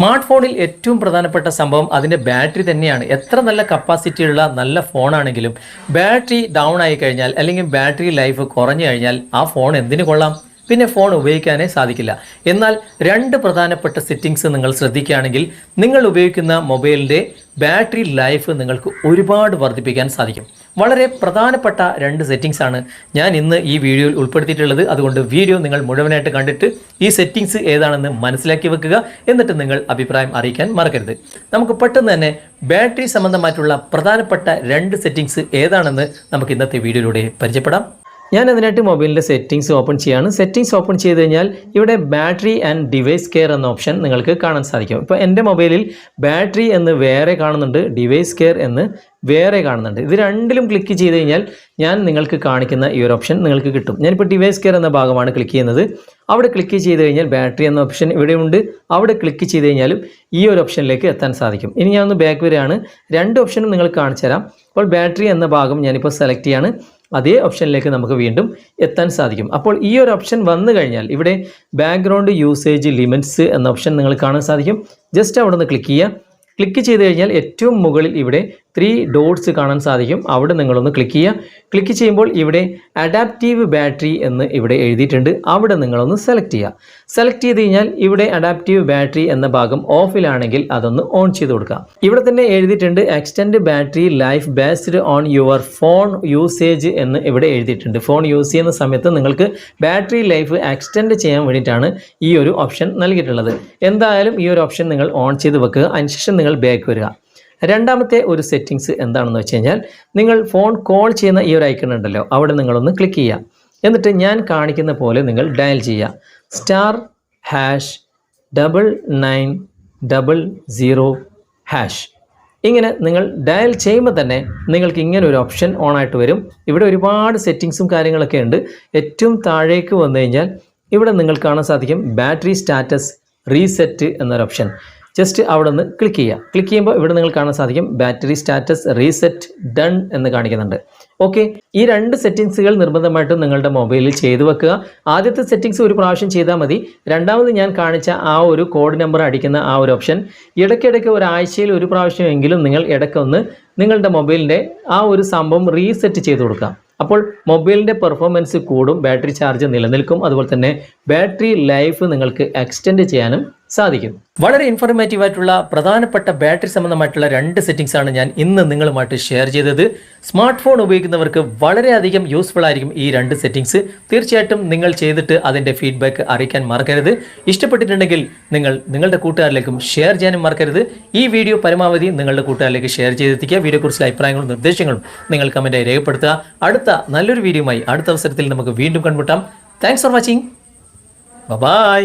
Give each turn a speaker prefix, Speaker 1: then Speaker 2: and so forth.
Speaker 1: Smart ഫോണിൽ ഏറ്റവും പ്രധാനപ്പെട്ട സംഭവം അതിന്റെ ബാറ്ററി തന്നെയാണ്. എത്ര നല്ല കപ്പാസിറ്റിയുള്ള നല്ല ഫോണാണെങ്കിലും ബാറ്ററി ഡൗൺ ആയി കഴിഞ്ഞാൽ അല്ലെങ്കിൽ ബാറ്ററി ലൈഫ് കുറഞ്ഞു കഴിഞ്ഞാൽ ആ ഫോൺ എന്തിനു കൊള്ളാം? പിന്നെ ഫോൺ ഉപയോഗിക്കാനേ സാധിക്കില്ല. എന്നാൽ രണ്ട് പ്രധാനപ്പെട്ട സെറ്റിങ്സ് നിങ്ങൾ ശ്രദ്ധിക്കുകയാണെങ്കിൽ നിങ്ങൾ ഉപയോഗിക്കുന്ന മൊബൈലിന്റെ ബാറ്ററി ലൈഫ് നിങ്ങൾക്ക് ഒരുപാട് വർദ്ധിപ്പിക്കാൻ സാധിക്കും. വളരെ പ്രധാനപ്പെട്ട രണ്ട് സെറ്റിങ്സ് ആണ് ഞാൻ ഇന്ന് ഈ വീഡിയോയിൽ ഉൾപ്പെടുത്തിയിട്ടുള്ളത്. അതുകൊണ്ട് വീഡിയോ നിങ്ങൾ മുഴുവനായിട്ട് കണ്ടിട്ട് ഈ സെറ്റിങ്സ് ഏതാണെന്ന് മനസ്സിലാക്കി വെക്കുക. എന്നിട്ട് നിങ്ങൾ അഭിപ്രായം അറിയിക്കാൻ മറക്കരുത്. നമുക്ക് പെട്ടെന്ന് തന്നെ ബാറ്ററി സംബന്ധമായിട്ടുള്ള പ്രധാനപ്പെട്ട രണ്ട് സെറ്റിങ്സ് ഏതാണെന്ന് നമുക്ക് ഇന്നത്തെ വീഡിയോയിലൂടെ പരിചയപ്പെടാം. ഞാൻ അതിനായിട്ട് മൊബൈലിന്റെ സെറ്റിങ്സ് ഓപ്പൺ ചെയ്യാണ്. സെറ്റിങ്സ് ഓപ്പൺ ചെയ്ത് കഴിഞ്ഞാൽ ഇവിടെ ബാറ്ററി ആൻഡ് ഡിവൈസ് കെയർ എന്ന ഓപ്ഷൻ നിങ്ങൾക്ക് കാണാൻ സാധിക്കും. ഇപ്പോൾ എന്റെ മൊബൈലിൽ ബാറ്ററി എന്ന് വേറെ കാണുന്നുണ്ട് ഡിവൈസ് കെയർ എന്ന് വേറെ കാണുന്നുണ്ട്. ഇത് രണ്ടിലും ക്ലിക്ക് ചെയ്ത് കഴിഞ്ഞാൽ ഞാൻ നിങ്ങൾക്ക് കാണിക്കുന്ന ഈ ഒരു ഓപ്ഷൻ നിങ്ങൾക്ക് കിട്ടും. ഞാനിപ്പോൾ ഡിവൈസ് കെയർ എന്ന ഭാഗമാണ് ക്ലിക്ക് ചെയ്യുന്നത്. അവിടെ ക്ലിക്ക് ചെയ്ത് കഴിഞ്ഞാൽ ബാറ്ററി എന്ന ഓപ്ഷൻ ഇവിടെയുണ്ട്. അവിടെ ക്ലിക്ക് ചെയ്ത് കഴിഞ്ഞാലും ഈ ഒരു ഓപ്ഷനിലേക്ക് എത്താൻ സാധിക്കും. ഇനി ഞാൻ ഒന്ന് ബാക്ക് വരികയാണ്. രണ്ട് ഓപ്ഷനും നിങ്ങൾ കാണിച്ചു തരാം അപ്പോൾ ബാറ്ററി എന്ന ഭാഗം ഞാനിപ്പോൾ സെലക്ട് ചെയ്യാണ്. അതേ ഓപ്ഷനിലേക്ക് നമുക്ക് വീണ്ടും എത്താൻ സാധിക്കും. അപ്പോൾ ഈ ഒരു ഓപ്ഷൻ വന്നു കഴിഞ്ഞാൽ ഇവിടെ ബാക്ക്ഗ്രൗണ്ട് യൂസേജ് ലിമിറ്റ്സ് എന്ന ഓപ്ഷൻ നിങ്ങൾ കാണാൻ സാധിക്കും. ജസ്റ്റ് അവിടെ നിന്ന് ക്ലിക്ക് ചെയ്യുക. ക്ലിക്ക് ചെയ്ത് കഴിഞ്ഞാൽ ഏറ്റവും മുകളിൽ ഇവിടെ ത്രീ ഡോട്ട്സ് കാണാൻ സാധിക്കും. അവിടെ നിങ്ങളൊന്ന് ക്ലിക്ക് ചെയ്യുക. ക്ലിക്ക് ചെയ്യുമ്പോൾ ഇവിടെ അഡാപ്റ്റീവ് ബാറ്ററി എന്ന് ഇവിടെ എഴുതിയിട്ടുണ്ട്. അവിടെ നിങ്ങളൊന്ന് സെലക്ട് ചെയ്യുക. സെലക്ട് ചെയ്ത് കഴിഞ്ഞാൽ ഇവിടെ അഡാപ്റ്റീവ് ബാറ്ററി എന്ന ഭാഗം ഓഫിലാണെങ്കിൽ അതൊന്ന് ഓൺ ചെയ്ത് കൊടുക്കുക. ഇവിടെ തന്നെ എഴുതിയിട്ടുണ്ട് extend battery life based on your phone usage എന്ന് ഇവിടെ എഴുതിയിട്ടുണ്ട്. ഫോൺ യൂസ് ചെയ്യുന്ന സമയത്ത് നിങ്ങൾക്ക് ബാറ്ററി ലൈഫ് എക്സ്റ്റെൻഡ് ചെയ്യാൻ വേണ്ടിയിട്ടാണ് ഈ ഒരു ഓപ്ഷൻ നൽകിയിട്ടുള്ളത്. എന്തായാലും ഈ ഒരു ഓപ്ഷൻ നിങ്ങൾ ഓൺ ചെയ്ത് വെക്കുക. അതിനുശേഷം നിങ്ങൾ ബാക്ക് വരിക. രണ്ടാമത്തെ ഒരു സെറ്റിങ്സ് എന്താണെന്ന് വെച്ച് കഴിഞ്ഞാൽ നിങ്ങൾ ഫോൺ കോൾ ചെയ്യുന്ന ഈ ഒരു ഐക്കൺ ഉണ്ടല്ലോ അവിടെ നിങ്ങളൊന്ന് ക്ലിക്ക് ചെയ്യാം എന്നിട്ട് ഞാൻ കാണിക്കുന്ന പോലെ നിങ്ങൾ ഡയൽ ചെയ്യുക. Star hash double nine double zero hash ഇങ്ങനെ നിങ്ങൾ ഡയൽ ചെയ്യുമ്പോൾ തന്നെ നിങ്ങൾക്ക് ഇങ്ങനെ ഒരു ഓപ്ഷൻ ഓൺ ആയിട്ട് വരും. ഇവിടെ ഒരുപാട് സെറ്റിങ്സും കാര്യങ്ങളൊക്കെ ഉണ്ട്. ഏറ്റവും താഴേക്ക് വന്നു കഴിഞ്ഞാൽ ഇവിടെ നിങ്ങൾ കാണാൻ സാധിക്കും ബാറ്ററി സ്റ്റാറ്റസ് റീസെറ്റ് എന്നൊരു ഓപ്ഷൻ ജസ്റ്റ് അവിടെ നിന്ന് ക്ലിക്ക് ചെയ്യുക. ക്ലിക്ക് ചെയ്യുമ്പോൾ ഇവിടെ നിങ്ങൾ കാണാൻ സാധിക്കും ബാറ്ററി സ്റ്റാറ്റസ് റീസെറ്റ് ഡൺ എന്ന് കാണിക്കുന്നുണ്ട്. ഓക്കെ ഈ രണ്ട് സെറ്റിങ്സുകൾ നിർബന്ധമായിട്ടും നിങ്ങളുടെ മൊബൈലിൽ ചെയ്തു വെക്കുക. ആദ്യത്തെ സെറ്റിങ്സ് ഒരു പ്രാവശ്യം ചെയ്താൽ മതി. രണ്ടാമത് ഞാൻ കാണിച്ച ആ ഒരു കോഡ് നമ്പർ അടിക്കുന്ന ആ ഒരു ഓപ്ഷൻ ഇടയ്ക്കിടയ്ക്ക് ഒരാഴ്ചയിൽ ഒരു പ്രാവശ്യമെങ്കിലും നിങ്ങൾ ഇടയ്ക്കൊന്ന് നിങ്ങളുടെ മൊബൈലിന്റെ ആ ഒരു സംഭവം റീസെറ്റ് ചെയ്ത് കൊടുക്കുക. അപ്പോൾ മൊബൈലിന്റെ പെർഫോമൻസ് കൂടും ബാറ്ററി ചാർജ് നിലനിൽക്കും. അതുപോലെ തന്നെ ബാറ്ററി ലൈഫ് നിങ്ങൾക്ക് എക്സ്റ്റെൻഡ് ചെയ്യാനും സാധിക്കും. വളരെ ഇൻഫോർമേറ്റീവ് ആയിട്ടുള്ള പ്രധാനപ്പെട്ട ബാറ്ററി സംബന്ധമായിട്ടുള്ള രണ്ട് സെറ്റിംഗ്സ് ആണ് ഞാൻ ഇന്ന് നിങ്ങളുമായിട്ട് ഷെയർ ചെയ്തത്. സ്മാർട്ട് ഫോൺ ഉപയോഗിക്കുന്നവർക്ക് വളരെയധികം യൂസ്ഫുൾ ആയിരിക്കും ഈ രണ്ട് സെറ്റിംഗ്സ് തീർച്ചയായിട്ടും നിങ്ങൾ ചെയ്തിട്ട് അതിന്റെ ഫീഡ്ബാക്ക് അറിയിക്കാൻ മറക്കരുത്. ഇഷ്ടപ്പെട്ടിട്ടുണ്ടെങ്കിൽ നിങ്ങൾ നിങ്ങളുടെ കൂട്ടുകാരിലേക്കും ഷെയർ ചെയ്യാനും മറക്കരുത്. ഈ വീഡിയോ പരമാവധി നിങ്ങളുടെ കൂട്ടുകാരിലേക്ക് ഷെയർ ചെയ്തെത്തിക്കുക. വീഡിയോക്കുറിച്ചുള്ള അഭിപ്രായങ്ങളും നിർദ്ദേശങ്ങളും നിങ്ങൾ കമന്റായി രേഖപ്പെടുത്തുക. അടുത്ത നല്ലൊരു വീഡിയോയുമായി അടുത്ത അവസരത്തിൽ നമുക്ക് വീണ്ടും കണ്ടുമുട്ടാം. Thanks for watching bye